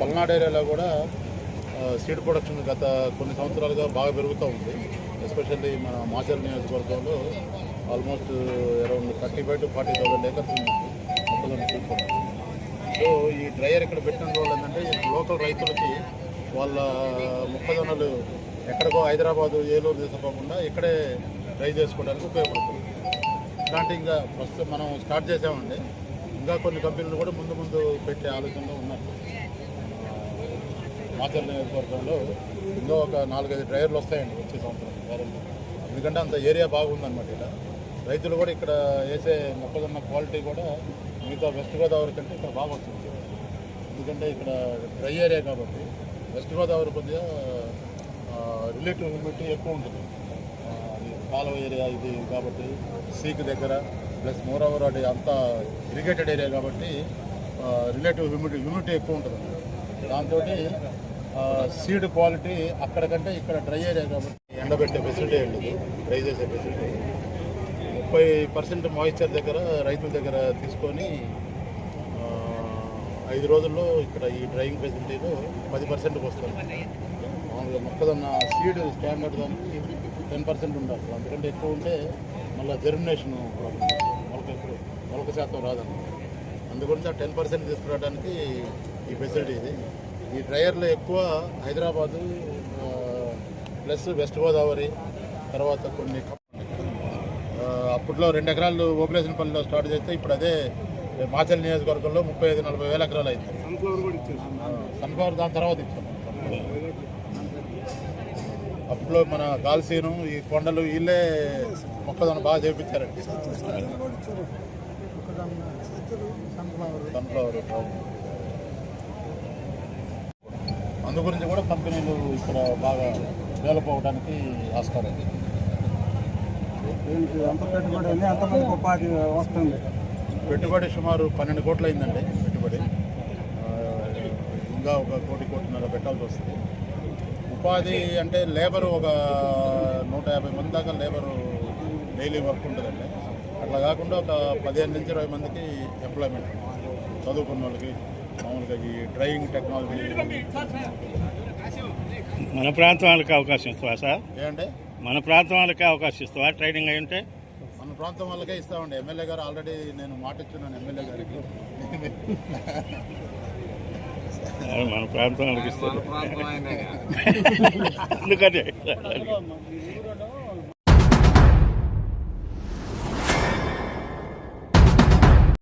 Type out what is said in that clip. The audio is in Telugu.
పల్నాడు ఏరియాలో కూడా సీడ్ ప్రొడక్షన్ గత కొన్ని సంవత్సరాలుగా బాగా పెరుగుతూ ఉంది. ఎస్పెషల్లీ మన మాచల్ నియోజకవర్గంలో almost around thirty five to forty thousand acres మొక్కజొన్న సీడ్ ప్రొడక్షన్. సో ఈ డ్రైయర్ ఇక్కడ పెట్టిన రోజు ఏంటంటే లోకల్ రైతులకి వాళ్ళ మొక్కజొన్నలు ఎక్కడికో హైదరాబాదు ఏలూరు తీసుకోకుండా ఇక్కడే డ్రై చేసుకోవడానికి ఉపయోగపడుతుంది. ఇలాంటి ఇంకా ప్రస్తుతం మనం స్టార్ట్ చేసామండి. ఇంకా కొన్ని కంపెనీలు కూడా ముందు ముందు పెట్టే ఆలోచనలో ఉన్నారు. మాచర్ల నియోజకవర్గంలో ఇంకా ఒక నాలుగైదు డ్రైవర్లు వస్తాయండి వచ్చే సంవత్సరం గ్యారెంటీ ఎందుకంటే అంత ఏరియా బాగుందన్నమాట ఇలా రైతులు కూడా ఇక్కడ వేసే మొక్కజొన్న క్వాలిటీ కూడా మిగతా వెస్ట్ గోదావరి కంటే ఇక్కడ బాగా వస్తుంది ఎందుకంటే ఇక్కడ డ్రై ఏరియా కాబట్టి వెస్ట్ గోదావరి కొద్దిగా రిలేటివ్ హ్యూమిడిటీ ఎక్కువ ఉంటుంది. కాలువ ఏరియా ఇది కాబట్టి సీక్ దగ్గర ప్లస్ మోర్ ఓవర్ అది అంతా ఇరిగేటెడ్ ఏరియా కాబట్టి రిలేటివ్ హ్యూమిడిటీ హ్యూమిడిటీ ఎక్కువ ఉంటుంది దాంతో సీడ్ క్వాలిటీ అక్కడ కంటే ఇక్కడ డ్రై ఏరియా కాబట్టి ఎండబెట్టే ఫెసిలిటీ ఉండదు డ్రై చేసే ఫెసిలిటీ ముప్పై పర్సెంట్ మాయిశ్చర్ దగ్గర రైతుల దగ్గర తీసుకొని ఐదు రోజుల్లో ఇక్కడ ఈ డ్రైవింగ్ ఫెసిలిటీలో పది పర్సెంట్కి వస్తుంది మామూలుగా మొక్కదన్న సీడ్ స్టాండర్డ్ దానికి టెన్ పర్సెంట్ ఉండాలి. అందుకంటే ఎక్కువ ఉంటే మళ్ళీ జెర్మినేషన్ ప్రాబ్లం మొలక ఎప్పుడు మొలక శాతం రాదన్నమాట అందుగురించి ఆ టెన్ పర్సెంట్ తీసుకురావడానికి ఈ ఫెసిలిటీ ఇది. ఈ డ్రైయర్లో ఎక్కువ హైదరాబాదు ప్లస్ వెస్ట్ గోదావరి తర్వాత కొన్ని అప్పట్లో రెండు ఎకరాలు ఓపెలేషన్ పల్లిలో స్టార్ట్ చేస్తే ఇప్పుడు అదే మాచల్ నియోజకవర్గంలో ముప్పై ఐదు నలభై వేల ఎకరాలు అయింది. సన్ఫ్లవర్ దాని తర్వాత ఇచ్చాం. అప్పట్లో మన గాల్సీను ఈ కొండలు వీళ్ళే మొక్కదొన బాగా చేపించారండి. సన్ఫ్లవర్. అందు గురించి కూడా కంపెనీలు ఇక్కడ బాగా డెవలప్ అవ్వడానికి ఆస్కారం. ఉంది దీనికి ఎంత పెట్టుబడి ఉంది? ఎంతమందికి ఉపాధి వస్తుంది. పెట్టుబడి సుమారు పన్నెండు కోట్లు అయిందండి పెట్టుబడి ఇంకా ఒక కోటి కోటిన్నర పెట్టాల్సి వస్తుంది. ఉపాధి అంటే లేబర్ ఒక నూట యాభై మంది దాకా లేబర్ డైలీ వర్క్ ఉంటుందండి. అట్లా కాకుండా ఒక పదిహేను నుంచి ఇరవై మందికి ఎంప్లాయ్మెంట్ చదువుకున్న వాళ్ళకి మామూలుగా ఈ డ్రైవింగ్ టెక్నాలజీ మన ప్రాంతం వాళ్ళకి అవకాశం ఇస్తావా సార్? ఏంటంటే మన ప్రాంతం వాళ్ళకి అవకాశం ఇస్తావా? ట్రైనింగ్ అయి ఉంటే? మన ప్రాంతం వాళ్ళకే ఇస్తామండి. ఎమ్మెల్యే గారు ఆల్రెడీ నేను మాట ఇచ్చున్నాను ఎమ్మెల్యే గారికి. మన ప్రాంతం వాళ్ళకి ఇస్తారు. అందుకని